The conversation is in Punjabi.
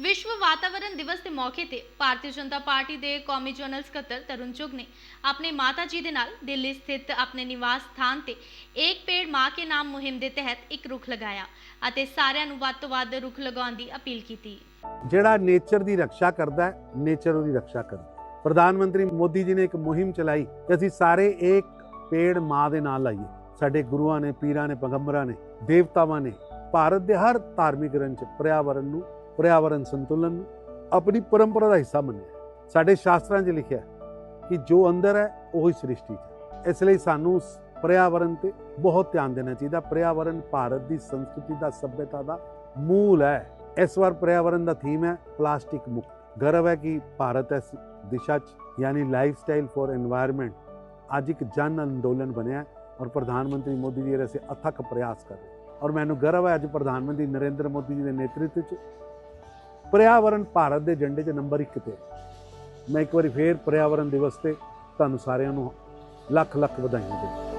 ਵਿਸ਼ਵ ਵਾਤਾਵਰਣ ਦਿਵਸ ਦੇ ਮੌਕੇ ਤੇ ਭਾਰਤੀ ਜਨਤਾ ਪਾਰਟੀ ਦੇ ਕੌਮੀ ਜਨਰਲ ਸਕੱਤਰ ਤਰੁਣ ਚੁਗ ਨੇ ਆਪਣੇ ਮਾਤਾ ਜੀ ਦੇ ਨਾਲ ਦਿੱਲੀ ਸਥਿਤ ਆਪਣੇ ਨਿਵਾਸ ਸਥਾਨ ਤੇ ਇੱਕ ਪੇੜ ਮਾਂ ਕੇ ਨਾਮ ਮੁਹਿੰਮ ਦੇ ਤਹਿਤ ਇੱਕ ਰੁੱਖ ਲਗਾਇਆ ਅਤੇ ਸਾਰਿਆਂ ਨੂੰ ਵੱਧ ਤੋਂ ਵੱਧ ਰੁੱਖ ਲਗਾਉਣ ਦੀ ਅਪੀਲ ਕੀਤੀ ਜਿਹੜਾ ਨੇਚਰ ਦੀ ਰੱਖਿਆ ਕਰਦਾ ਹੈ, ਨੇਚਰ ਉਹਦੀ ਰੱਖਿਆ ਕਰਦਾ ਹੈ। ਪ੍ਰਧਾਨ ਮੰਤਰੀ ਮੋਦੀ ਜੀ ਨੇ ਇੱਕ ਮੁਹਿੰਮ ਚਲਾਈ ਕਿ ਅਸੀਂ ਸਾਰੇ ਇੱਕ ਪੇੜ ਮਾਂ ਦੇ ਨਾਲ ਲਾਈਏ ਸਾਡੇ ਗੁਰੂਆਂ ਨੇ, ਪੀਰਾਂ ਨੇ, ਪੈਗੰਬਰਾਂ ਨੇ, ਦੇਵਤਾਵਾਂ ਨੇ, ਭਾਰਤ ਦੇ ਹਰ ਧਾਰਮਿਕ ਗ੍ਰੰਥ 'ਚ ਪਰਿਆਵਰਣ ਨੂੰ पर्यावरण ਸੰਤੁਲਨ ਆਪਣੀ ਪਰੰਪਰਾ ਦਾ ਹਿੱਸਾ ਮੰਨਿਆ ਸਾਡੇ ਸ਼ਾਸਤਰਾਂ 'ਚ ਲਿਖਿਆ ਕਿ ਜੋ ਅੰਦਰ ਹੈ, ਉਹੀ ਸ੍ਰਿਸ਼ਟੀ 'ਚ ਇਸ ਲਈ ਸਾਨੂੰ ਪਰਿਆਵਰਣ ਤੇ ਬਹੁਤ ਧਿਆਨ ਦੇਣਾ ਚਾਹੀਦਾ। ਪਰਿਆਵਰਣ ਭਾਰਤ ਦੀ ਸੰਸਕ੍ਰਿਤੀ ਦਾ ਸੱਭਿਅਤਾ ਦਾ ਮੂਲ ਹੈ। ਇਸ ਵਾਰ ਪਰਿਆਵਰਣ ਦਾ ਥੀਮ ਹੈ ਪਲਾਸਟਿਕ ਮੁਕਤ। ਗਰਵ ਹੈ ਕਿ ਭਾਰਤ ਇਸ ਦਿਸ਼ਾ 'ਚ, ਯਾਨੀ ਲਾਈਫ ਸਟਾਈਲ ਫੋਰ এনवायरमेंट ਅੱਜ ਇੱਕ ਜਨ ਅੰਦੋਲਨ ਬਣਿਆ ਔਰ ਪ੍ਰਧਾਨ ਮੰਤਰੀ ਮੋਦੀ ਜੀ ਇਹਦੇ ਸੇ ਅਥਕ ਪ੍ਰਯਾਸ ਕਰ ਰਹੇ ਔਰ ਮੈਨੂੰ ਗਰਵ ਹੈ ਅੱਜ ਪ੍ਰਧਾਨ ਮੰਤਰੀ ਨਰਿੰਦਰ ਮੋਦੀ ਜੀ ਦੇ ਨੇਤਰਤਵ 'ਚ ਪਰਿਆਵਰਣ ਭਾਰਤ ਦੇ ਝੰਡੇ 'ਚ ਨੰਬਰ 1 ਤੇ ਮੈਂ ਇੱਕ ਵਾਰੀ ਫੇਰ ਪਰਿਆਵਰਣ ਦਿਵਸ ਤੇ ਤੁਹਾਨੂੰ ਸਾਰਿਆਂ ਨੂੰ ਲੱਖ ਲੱਖ ਵਧਾਈਆਂ ਦਿੰਦਾ